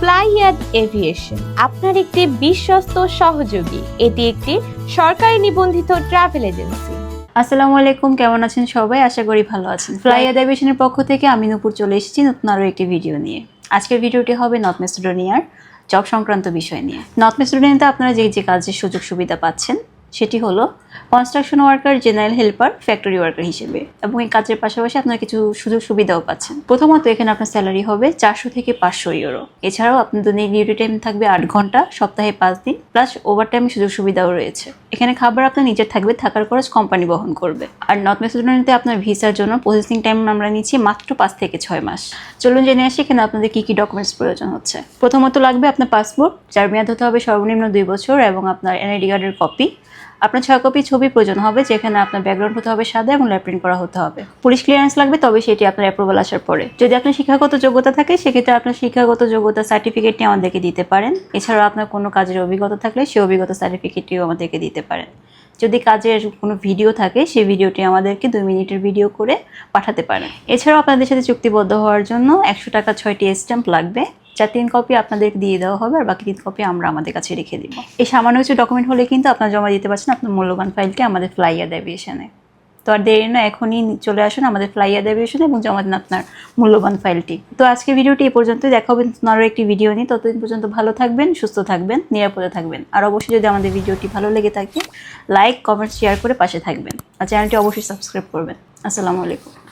ফ্লাইয়াদ aviation, আপনার একটি বিশ্বস্ত সহযোগী। এটি একটি সরকারি নিবন্ধিত ট্রাভেল এজেন্সি। আসসালামু আলাইকুম, কেমন আছেন সবাই? আশা করি ভালো আছেন। ফ্লাই অ্যাডাইভেশনের পক্ষ থেকে আমি নূপুর চলে এসেছি নতুন আরও একটি ভিডিও নিয়ে। আজকের ভিডিওটি হবে নর্থ মেসিডোনিয়ার জব সংক্রান্ত বিষয় নিয়ে। নর্থ মেসিডোনিয়াতে আপনারা যে যে কাজের সুযোগ সুবিধা পাচ্ছেন সেটি হলো construction worker general helper factory worker হিসেবে। এবং এই কাজের পাশাপাশি আপনারা কিছু সুযোগ সুবিধাও পাচ্ছেন। প্রথমত এখানে আপনার স্যালারি হবে চারশো থেকে পাঁচশো ইউরো এছাড়াও আপনার ডিউটি টাইম থাকবে আট ঘণ্টা, সপ্তাহে পাঁচ দিন প্লাস ওভার টাইম সুযোগ সুবিধাও রয়েছে। এখানে খাবার আপনার নিজের থাকবে, থাকার খরচ কোম্পানি বহন করবে। আর নর্থ মেসিডোনিয়াতে আপনার ভিসার জন্য প্রসেসিং টাইম আমরা নিচ্ছি মাত্র পাঁচ থেকে ছয় মাস। চলুন জেনে আসি এখানে আপনাদের কী কী ডকুমেন্টস প্রয়োজন হচ্ছে। প্রথমত লাগবে আপনার পাসপোর্ট যার মেয়াদ হতে হবে সর্বনিম্ন দুই বছর এবং আপনার এনআইডি কার্ডের কপি আপনার ছয় কপি ছবি প্রয়োজন হবে, যেখানে আপনার ব্যাকগ্রাউন্ড হতে হবে সাদা এবং ল্যাপ্রিন্ট করা হতে হবে। পুলিশ ক্লিয়ারেন্স লাগবে, তবে সেটি আপনার অ্যাপ্রুভাল আসার পরে। যদি আপনার শিক্ষাগত যোগ্যতা থাকে, সেক্ষেত্রে আপনার শিক্ষাগত যোগ্যতা সার্টিফিকেটটি আমাদেরকে দিতে পারেন। এছাড়াও আপনার কোনো কাজের অভিজ্ঞতা থাকলে সেই অভিজ্ঞতা সার্টিফিকেটটিও আমাদেরকে দিতে পারেন। যদি কাজের কোনো ভিডিও থাকে, সেই ভিডিওটি আমাদেরকে দুই মিনিটের ভিডিও করে পাঠাতে পারেন। এছাড়াও আপনাদের সাথে চুক্তিবদ্ধ হওয়ার জন্য একশো টাকা ছয়টি স্ট্যাম্প লাগবে। যার তিন কপি আপনাদেরকে দিয়ে দেওয়া হবে আর বাকি তিন কপি আমরা আমাদের কাছে রেখে দিব। এই সামান্য কিছু ডকুমেন্ট হলে কিন্তু আপনার জমা দিতে পারছেন আপনার মূল্যবান ফাইলটি আমাদের ফ্লাইয়ার অ্যাভিয়েশনে তো আর দেরি না, এখনই চলে আসুন আমাদের ফ্লাইয়ার অ্যাভিয়েশনে এবং জমা দিন আপনার মূল্যবান ফাইলটি তো আজকে ভিডিওটি এই পর্যন্তই, দেখা হবে আরও একটি ভিডিও নিয়ে। ততদিন পর্যন্ত ভালো থাকবেন, সুস্থ থাকবেন, নিরাপদে থাকবেন। আর অবশ্যই যদি আমাদের ভিডিওটি ভালো লেগে থাকে লাইক কমেন্ট শেয়ার করে পাশে থাকবেন। আর চ্যানেলটি অবশ্যই সাবস্ক্রাইব করবেন। আসসালামু আলাইকুম।